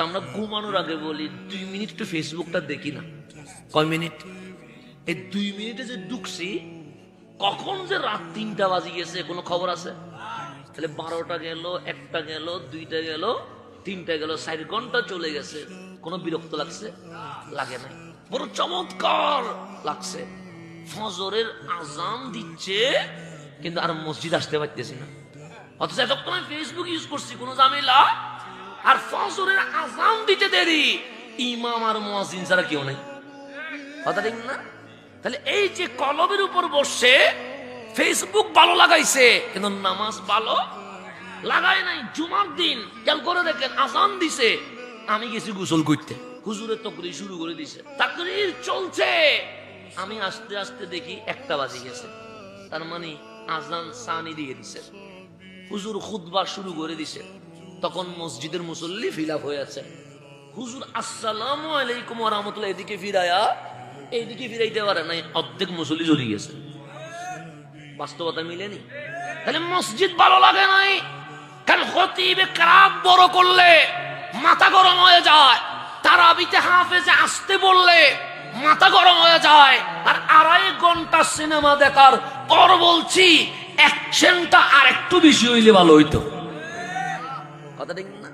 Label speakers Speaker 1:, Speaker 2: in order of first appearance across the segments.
Speaker 1: আমরা ঘুমানোর আগে বলি, দুই মিনিট একটু ফেসবুকটা দেখি না। কয় মিনিট? এই দুই মিনিটে যে ঢুকছি, কখন যে রাত তিনটা বাজি গেছে, কোনো খবর আছে? তাহলে বারোটা গেল, একটা গেল, দুইটা গেল, তিনটা গেল, চার ঘণ্টা চলে গেছে। কোনো বিরক্ত লাগছে? লাগে নাই। বড় চমৎকার লাগছে। ফজরের আজান দিচ্ছে, কিন্তু আর মসজিদ আসতে পারতেছি না। অথচ এতক্ষণ ফেসবুক ইউজ করছি, কোনো ঝামেলা? আর ফজরের আজান দিতে দেরি। ইমাম আর মুয়াজ্জিন ছাড়া কেউ নেই। কথা ঠিক না? তাহলে এই যে কলবের উপর বসে ফেসবুক ভালো লাগাইছে, কিন্তু নামাজ ভালো লাগায় নাই। জুমার দিন, খেয়াল করে দেখেন আজান দিছে। আমি গেছি গোসল করতে। হুজুরের তকরি শুরু করে দিছে। তাকরির চলছে। আমি আস্তে আস্তে দেখি একটা বাজে গেছে। তার মানে আজান সানি দিয়ে দিছে। হুজুর খুতবা শুরু করে দিছে। তখন মসজিদের মুসল্লি ফিল আপ হয়ে আছে হুজুর, আসসালামু আলাইকুম রাহমাতুল্লাহ, এদিকে ফিরায়া এইদিকে ফিরাইতে পারে নাই, অর্ধেক মুসল্লি চলে গেছে। বাস্তবতা মিলেনি? তাহলে মসজিদ ভালো লাগে নাই? কারণ খতিবে কারাত বড় করলে, মাথা গরম হয়ে যায়। তারাবিতে হাফেজে আসতে বললে, মাথা গরম হয়ে যায়। আর আড়াই ঘণ্টা সিনেমা দেখার পর বলছি অ্যাকশনটা আর একটু বেশি হইলে ভালো হইতো। কথা ঠিক না?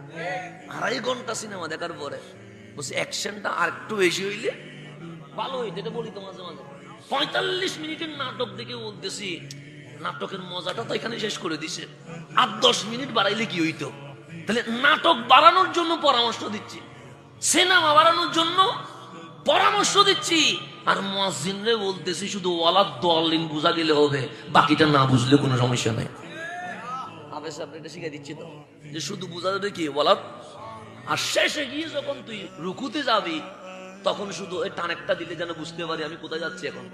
Speaker 1: আড়াই ঘণ্টা সিনেমা দেখার পরে বলছি, অ্যাকশনটা আর একটু বেশি হইলে ভালো হইতো, এটা বলি তো মাঝে মাঝে পঁয়তাল্লিশ মিনিটের নাটক দেখে বলতেছি, নাটকের মজাটা তো এখানে শেষ করে দিছে। আর দশ মিনিট বাড়াইলে কি হইতো? তাহলে নাটক বাড়ানোর জন্য পরামর্শ দিচ্ছি, সিনেমা বাড়ানোর জন্য পরামর্শ দিচ্ছি। আর মুয়াজ্জিনরে বলতেছি, শুধু ওয়ালাদ দলিন বুঝা গেলে হবে, বাকিটা না বুঝলে কোনো সমস্যা নাই। আবেশ আপনি এটা শিখাই দিচ্ছি তো। যে শুধু বুঝা যাবে কি, ওয়ালাদ, আর শেষে গিয়ে যখন তুই রুকুতে যাবি, তখন শুধু ওই টানেকটা দিলে যেন বুঝতে পারি আমি কোথায় যাচ্ছি এখন।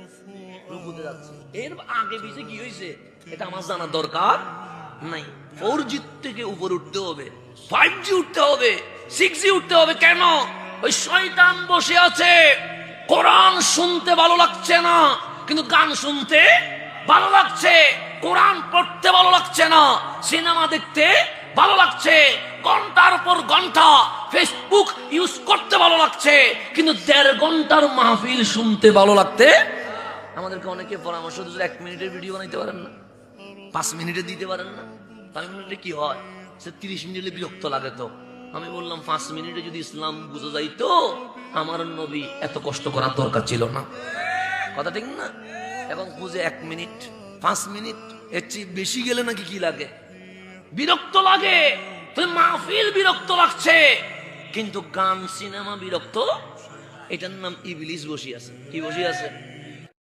Speaker 1: রুকুতে যাচ্ছি। এর আগে পিছে কি হয়েছে এটা আমার জানার দরকার নাই। ফোর জি থেকে উপর উঠতে হবে ফাইভ জি উঠতে হবে সিক্স জি উঠতে হবে কেন? ওই শয়তান বসে আছে। কোরআন শুনতে ভালো লাগছে না, কিন্তু গান শুনতে ভালো লাগছে। কোরআন পড়তে ভালো লাগছে না, সিনেমা দেখতে ভালো লাগছে, ঘণ্টার পর ঘণ্টা ফেসবুক ইউজ করতে ভালো লাগছে, কিন্তু দেড় ঘণ্টার মাহফিল শুনতে ভালো লাগতে আমাদেরকে অনেকে পরামর্শ দিচ্ছে এক মিনিটের ভিডিও বানাইতে পারেন না, পাঁচ মিনিটে দিতে পারেন না। পাঁচ মিনিটে কি হয়? সে তিরিশ মিনিটে বিরক্ত লাগে তো। আমি বললাম, পাঁচ মিনিটে যদি ইসলাম বুঝে যাইতো, আমার নবী এত কষ্ট করার দরকার ছিল না। কথা ঠিক না? এবং বুঝে এক মিনিট পাঁচ মিনিট। এর চেয়ে বেশি গেলে নাকি কি লাগে? বিরক্ত লাগে। তুই মাহফিল বিরক্ত লাগছে। কিন্তু গান, সিনেমা বিরক্ত? এটার নাম ইবলিস বসি আছে কি বসি আছে